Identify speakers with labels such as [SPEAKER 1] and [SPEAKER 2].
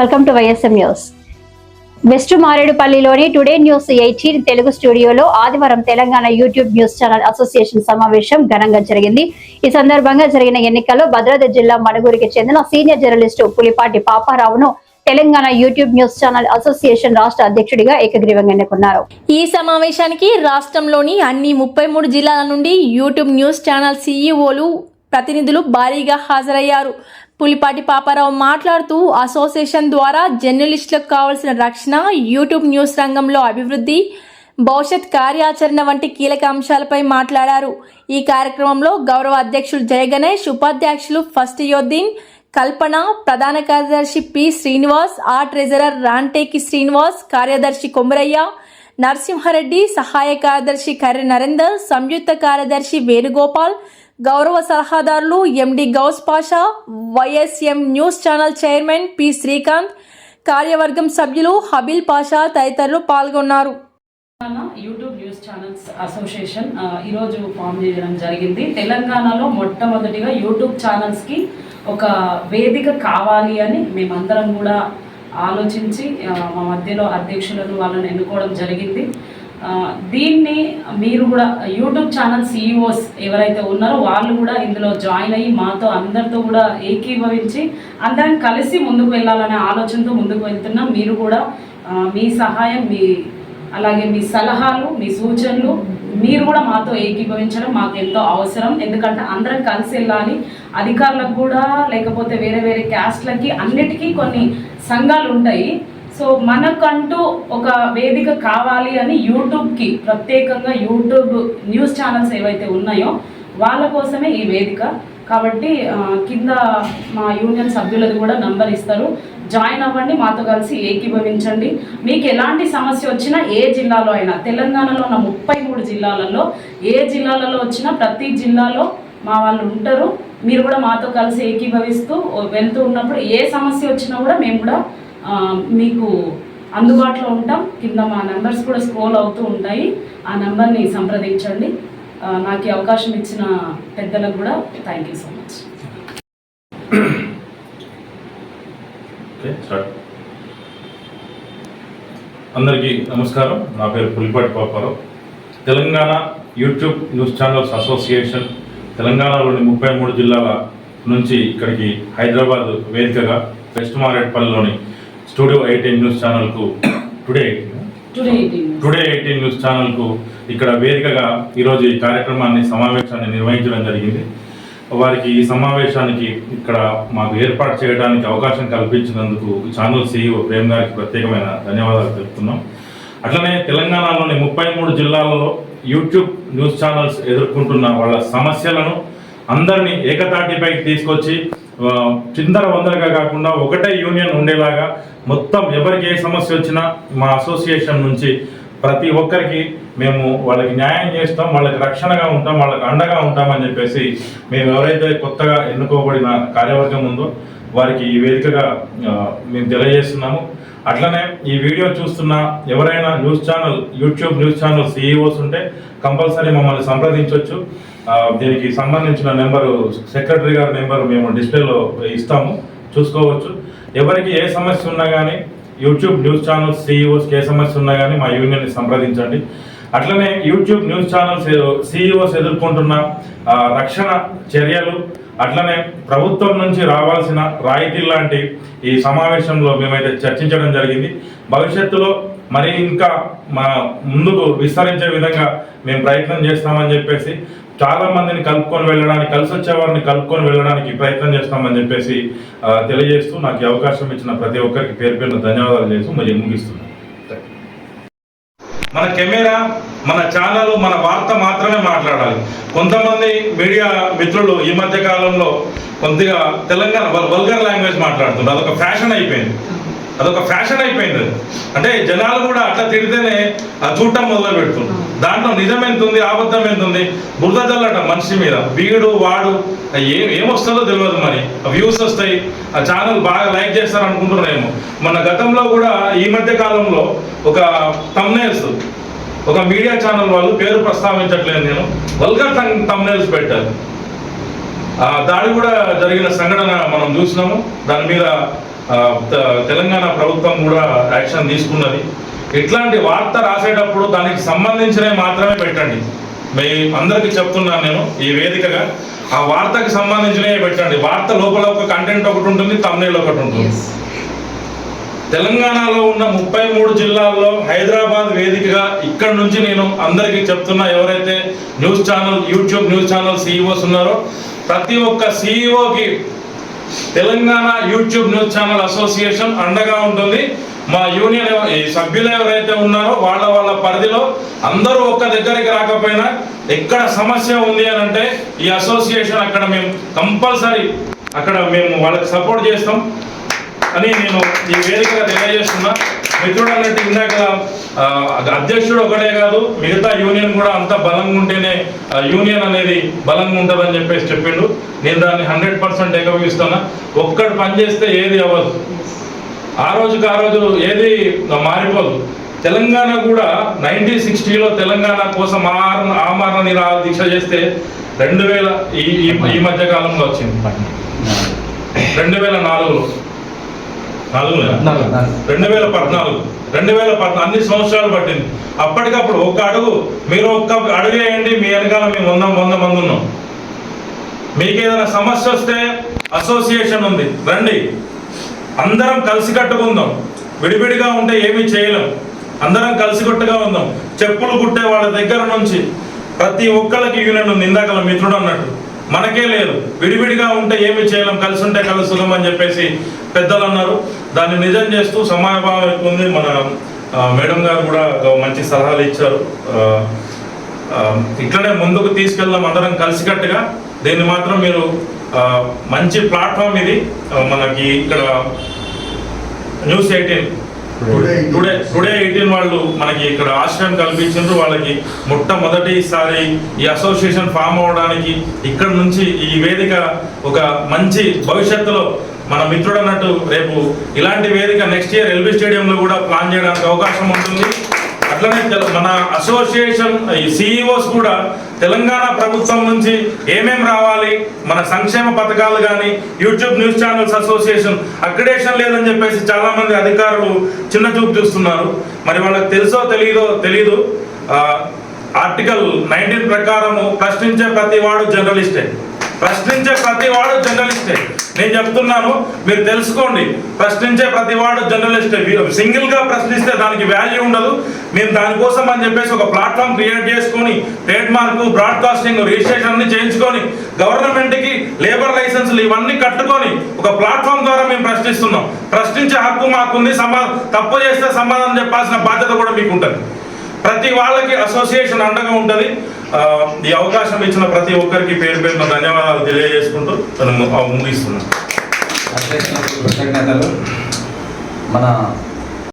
[SPEAKER 1] Welcome to YSM news west మారేడుపల్లిలోని today news eighteen Telugu స్టూడియోలో ఆదివారం Telangana YouTube news channel association సమావేశం ఘనంగా జరిగింది. ఈ సందర్భంగా జరిగిన ఎన్నికల్లో భద్రాద్రి జిల్లా మణుగూరికి చెందిన senior journalist Pulipati పాపారావును Telangana YouTube news channel association రాష్ట్ర అధ్యక్షుడిగా ఏకగ్రీవంగా ఎన్నుకున్నారు.
[SPEAKER 2] ఈ సమావేశానికి రాష్ట్రంలోని అన్ని ముప్పై మూడు జిల్లాల నుండి యూట్యూబ్ న్యూస్ ఛానల్ సీఈఓలు ప్రతినిధులు భారీగా హాజరయ్యారు. పులిపాటి పాపారావు మాట్లాడుతూ అసోసియేషన్ ద్వారా జర్నలిస్టులకు కావాల్సిన రక్షణ యూట్యూబ్ న్యూస్ రంగంలో అభివృద్ధి భవిష్యత్ కార్యాచరణ వంటి కీలక అంశాలపై మాట్లాడారు. ఈ కార్యక్రమంలో గౌరవ అధ్యక్షులు జయగణేష్ ఉపాధ్యక్షులు ఫస్ట్ యోద్దీన్ కల్పన ప్రధాన కార్యదర్శి పి శ్రీనివాస్ ఆ ట్రెజరర్ రాంటేకి శ్రీనివాస్ కార్యదర్శి కొమరయ్య నరసింహారెడ్డి సహాయ కార్యదర్శి కర్రి నరేందర్ సంయుక్త కార్యదర్శి వేణుగోపాల్ గౌరవ సలహాదారులు MD Ghouse Pasha YSM news channel chairman P Srikanth కార్యవర్గం సభ్యులు హబీల్ పాషా తదితరులు పాల్గొన్నారు.
[SPEAKER 3] యూట్యూబ్ న్యూస్ ఛానల్స్ అసోసియేషన్ ఈరోజు ఫామ్ చేయడం జరిగింది. తెలంగాణలో మొట్టమొదటిగా యూట్యూబ్ ఛానల్స్కి ఒక వేదిక కావాలి అని మేమందరం కూడా ఆలోచించి మా మధ్యలో అధ్యక్షులను వాళ్ళని ఎన్నుకోవడం జరిగింది. దీన్ని మీరు కూడా యూట్యూబ్ ఛానల్ సీఈఓస్ ఎవరైతే ఉన్నారో వాళ్ళు కూడా ఇందులో జాయిన్ అయ్యి మాతో అందరితో కూడా ఏకీభవించి అందరం కలిసి ముందుకు వెళ్ళాలనే ఆలోచనతో ముందుకు వెళ్తున్నాం. మీరు కూడా మీ సహాయం మీ అలాగే మీ సలహాలు మీ సూచనలు మీరు కూడా మాతో ఏకీభవించడం మాకు ఎంతో అవసరం. ఎందుకంటే అందరం కలిసి వెళ్ళాలి. అధికారులకు కూడా లేకపోతే వేరే వేరే క్యాస్ట్లకి అన్నిటికీ కొన్ని సంఘాలు ఉంటాయి. సో మనకంటూ ఒక వేదిక కావాలి అని యూట్యూబ్కి ప్రత్యేకంగా యూట్యూబ్ న్యూస్ ఛానల్స్ ఏవైతే ఉన్నాయో వాళ్ళ కోసమే ఈ వేదిక. కాబట్టి కింద మా యూనియన్ సభ్యులది కూడా నంబర్ ఇస్తారు. జాయిన్ అవ్వండి మాతో కలిసి ఏకీభవించండి. మీకు ఎలాంటి సమస్య వచ్చినా ఏ జిల్లాలో అయినా తెలంగాణలో ఉన్న ముప్పై మూడు జిల్లాలలో ఏ జిల్లాలలో వచ్చినా ప్రతి జిల్లాలో మా వాళ్ళు ఉంటారు. మీరు కూడా మాతో కలిసి ఏకీభవిస్తూ వెళ్తూ ఉన్నప్పుడు ఏ సమస్య వచ్చినా కూడా మేము కూడా మీకు అందుబాటులో ఉంటాం. కింద మా నెంబర్స్ కూడా స్క్రోల్ అవుతూ ఉంటాయి. ఆ నెంబర్ని సంప్రదించండి. నాకు ఈ అవకాశం ఇచ్చిన పెద్దలకు కూడా థ్యాంక్ యూ సో మచ్
[SPEAKER 4] అందరికీ నమస్కారం. నా పేరు Pulipati Paparao. Telangana YouTube news channels association తెలంగాణలోని ముప్పై మూడు జిల్లాల నుంచి ఇక్కడికి హైదరాబాద్ వేదికగా వెస్ట్ మారేట్పల్లిలోని స్టూడియో ఎయిటీన్ న్యూస్ ఛానల్కు today
[SPEAKER 3] today eighteen
[SPEAKER 4] today eighteen news ఛానల్కు ఇక్కడ వేదికగా ఈరోజు ఈ కార్యక్రమాన్ని సమావేశాన్ని నిర్వహించడం జరిగింది. వారికి ఈ సమావేశానికి ఇక్కడ మాకు ఏర్పాటు చేయడానికి అవకాశం కల్పించినందుకు ఛానల్ సీఈఓ ప్రేమ్ గారికి ప్రత్యేకమైన ధన్యవాదాలు తెలుపుతున్నాం. అట్లనే తెలంగాణలోని ముప్పై మూడు జిల్లాలలో యూట్యూబ్ న్యూస్ ఛానల్స్ ఎదుర్కొంటున్న వాళ్ళ సమస్యలను అందరినీ ఏకతాటిపైకి తీసుకొచ్చి చిందర వందరగా కాకుండా ఒకటే యూనియన్ ఉండేలాగా మొత్తం ఎవరికి ఏ సమస్య వచ్చినా మా అసోసియేషన్ నుంచి ప్రతి ఒక్కరికి మేము వాళ్ళకి న్యాయం చేస్తాం వాళ్ళకి రక్షణగా ఉంటాం వాళ్ళకి అండగా ఉంటామని చెప్పేసి మేము ఎవరైతే కొత్తగా ఎన్నుకోబడిన కార్యవర్గం ఉందో వారికి ఈ వేదికగా మేము తెలియజేస్తున్నాము. అట్లనే ఈ వీడియో చూస్తున్న ఎవరైనా news channel YouTube news channel CEOs ఉంటే కంపల్సరీ మమ్మల్ని సంప్రదించవచ్చు దీనికి సంబంధించిన నెంబరు సెక్రటరీ గారి నెంబర్ మేము డిస్ప్లేలో ఇస్తాము. చూసుకోవచ్చు. ఎవరికి ఏ సమస్య ఉన్నా కానీ యూట్యూబ్ న్యూస్ ఛానల్స్ సీఈఓస్కి ఏ సమస్య ఉన్నా కానీ మా యూనియన్ని సంప్రదించండి. అట్లనే యూట్యూబ్ న్యూస్ ఛానల్స్ సీఈఓస్ ఎదుర్కొంటున్న రక్షణ చర్యలు అట్లనే ప్రభుత్వం నుంచి రావాల్సిన రాయితీ లాంటి ఈ సమావేశంలో మేమైతే చర్చించడం జరిగింది. భవిష్యత్తులో మరి ఇంకా మా ముందుకు విస్తరించే విధంగా మేము ప్రయత్నం చేస్తామని చెప్పేసి చాలా మందిని కలుపుకొని వెళ్ళడానికి కలిసి వచ్చే వారిని కలుపుకొని వెళ్ళడానికి ప్రయత్నం చేస్తామని చెప్పేసి తెలియజేస్తూ నాకు అవకాశం ఇచ్చిన ప్రతి ఒక్కరికి పేరు పేరున ధన్యవాదాలు చేస్తూ మరి ముగిస్తున్నాను. మన కెమెరా మన ఛానల్ మన వార్త మాత్రమే మాట్లాడాలి. కొంతమంది మీడియా మిత్రులు ఈ మధ్య కాలంలో కొద్దిగా తెలంగాణ వల్గర్ లాంగ్వేజ్ మాట్లాడుతున్నారు అదొక ఫ్యాషన్ అయిపోయింది. అదొక ఫ్యాషన్ అయిపోయింది. అంటే జనాలు కూడా అట్లా తిడితేనే ఆ చూడటం మొదలు పెడుతున్నారు దాంట్లో నిజం ఎంత ఉంది అబద్ధం ఎంత ఉంది బురద జల్లట మనిషి మీద. వీడు వాడు ఏం ఏమొస్తుందో తెలియదు మరి. వ్యూస్ వస్తాయి. ఆ ఛానల్ బాగా లైక్ చేస్తారు అనుకుంటున్నారేమో మన గతంలో కూడా ఈ మధ్య కాలంలో ఒక తమ్నేల్స్ ఒక మీడియా ఛానల్ వాళ్ళు పేరు ప్రస్తావించట్లేదు నేను. వల్గర్ తమ్నేల్స్ పెట్టారు. ఆ దాడి కూడా జరిగిన సంఘటన మనం చూసినాము. దాని మీద తెలంగాణ ప్రభుత్వం కూడా యాక్షన్ తీసుకున్నది. ఇట్లాంటి వార్త రాసేటప్పుడు దానికి సంబంధించినవి మాత్రమే పెట్టండి. మీ అందరికీ చెప్తున్నాను నేను ఈ వేదికగా. ఆ వార్తకి సంబంధించినవి పెట్టండి. వార్త లోపల ఒక కంటెంట్ ఒకటి ఉంటుంది తమ్నేల్ ఒకటి ఉంటుంది. తెలంగాణలో ఉన్న ముప్పై మూడు జిల్లాల్లో హైదరాబాద్ వేదికగా ఇక్కడ నుంచి నేను అందరికీ చెప్తున్నా ఎవరైతే news channel YouTube news channel CEOs ఉన్నారో ప్రతి ఒక్క సీఈఓకి Telangana YouTube news channel association అండగా ఉంటుంది. మా యూనియన్ ఈ సభ్యులు ఎవరైతే ఉన్నారో వాళ్ళ వాళ్ళ పరిధిలో అందరూ ఒక్క దగ్గరికి రాకపోయినా ఎక్కడ సమస్య ఉంది అని అంటే ఈ అసోసియేషన్ అక్కడ మేము కంపల్సరీ అక్కడ మేము వాళ్ళకి సపోర్ట్ చేస్తాం. అని నేను ఈ వేదికగా తెలియజేస్తున్నా. మిత్రుడు అన్నట్టు ఇందాక అధ్యక్షుడు ఒకటే కాదు మిగతా యూనియన్ కూడా అంత బలంగా ఉంటేనే యూనియన్ అనేది బలంగా ఉంటుందని చెప్పేసి చెప్పిండు. నేను దాన్ని హండ్రెడ్ పర్సెంట్ ఏకీవిస్తున్నా ఒక్కడు పని చేస్తే ఏది అవ్వదు. ఆ రోజుకి ఆ రోజు ఏది మారిపోదు. తెలంగాణ కూడా నైన్టీన్ సిక్స్టీలో తెలంగాణ కోసం ఆమరణ ఆమరణ నిరాహార దీక్ష చేస్తే రెండు వేల ఈ ఈ- మధ్య కాలంలో వచ్చింది. రెండు వేల నాలుగులో. రెండు వేల పద్నాలుగు. రెండు వేల పద్నాలుగు అన్ని సంవత్సరాలు పట్టింది. అప్పటికప్పుడు ఒక అడుగు మీరు ఒక్క అడుగు వేయండి మీ వెనకాల మేము వంద వంద మంది ఉన్నాం. మీకు ఏదైనా సమస్య వస్తే అసోసియేషన్ ఉంది. రండి. అందరం కలిసి కట్టుకుందాం విడివిడిగా ఉంటే ఏమీ చేయలేం. అందరం కలిసికట్టుగా ఉందాం. చెప్పులు కుట్టే వాళ్ళ దగ్గర నుంచి ప్రతి ఒక్కరికి యూనియన్ ఉంది. ఇందాక మిత్రుడు అన్నట్టు. మనకే లేదు. విడివిడిగా ఉంటే ఏమి చేయలేం. కలిసి ఉంటే కలుసుదాం అని చెప్పేసి పెద్దలు అన్నారు. దాన్ని నిజం చేస్తూ సమాయభావం ఎక్కువ ఉంది. మన మేడం గారు కూడా మంచి సలహాలు ఇచ్చారు. ఆ, ఇట్లనే ముందుకు తీసుకెళ్దాం అందరం కలిసికట్టుగా. దీన్ని మాత్రం మీరు మంచి ప్లాట్ఫామ్ ఇది. మనకి ఇక్కడ news eighteen today today eighteen వాళ్ళు మనకి ఇక్కడ ఆశ్రయం కల్పించారు వాళ్ళకి మొట్టమొదటిసారి ఈ అసోసియేషన్ ఫామ్ అవడానికి ఇక్కడ నుంచి ఈ వేదిక ఒక మంచి భవిష్యత్తులో మన మిత్రుడు అన్నట్టు రేపు ఇలాంటి వేదిక నెక్స్ట్ ఇయర్ ఎల్బీ స్టేడియంలో కూడా ప్లాన్ చేయడానికి అవకాశం ఉంటుంది. అట్లనే మన అసోసియేషన్ ఈ సిఇఓస్ కూడా తెలంగాణ ప్రభుత్వం నుంచి ఏమేం రావాలి? మన సంక్షేమ పథకాలు కానీ YouTube news channels association accreditation లేదని చెప్పేసి చాలా మంది అధికారులు చిన్న చూపు చూస్తున్నారు. మరి వాళ్ళకి తెలుసో తెలియదో తెలీదు. ఆర్టికల్ నైన్టీన్ ప్రకారము ప్రశ్నించే ప్రతి వాడు జర్నలిస్టే. ప్రశ్నించే ప్రతి వాడు జర్నలిస్టే. నేను చెప్తున్నాను మీరు తెలుసుకోండి. ప్రశ్నించే ప్రతి వాడు జర్నలిస్టే. సింగిల్గా ప్రశ్నిస్తే దానికి వాల్యూ ఉండదు. మేము దానికోసం అని చెప్పేసి ఒక ప్లాట్ఫామ్ క్రియేట్ చేసుకొని ట్రేడ్ మార్క్ బ్రాడ్కాస్టింగ్ రిజిస్ట్రేషన్ అన్ని చేయించుకొని గవర్నమెంట్కి లేబర్ లైసెన్సులు ఇవన్నీ కట్టుకొని ఒక ప్లాట్ఫామ్ ద్వారా మేము ప్రశ్నిస్తున్నాం. ప్రశ్నించే హక్కు మాకుంది సమా తప్పు చేస్తే సమాధానం చెప్పాల్సిన బాధ్యత కూడా మీకు ఉంటుంది ప్రతి వాళ్ళకి అసోసియేషన్ అండగా ఉంటుంది. ఈ అవకాశం ఇచ్చిన ప్రతి ఒక్కరికి పేరు పేరున ధన్యవాదాలు తెలియజేసుకుంటూ తను ముగిస్తున్నాను.
[SPEAKER 5] అధ్యక్షులకు కృతజ్ఞతలు. మన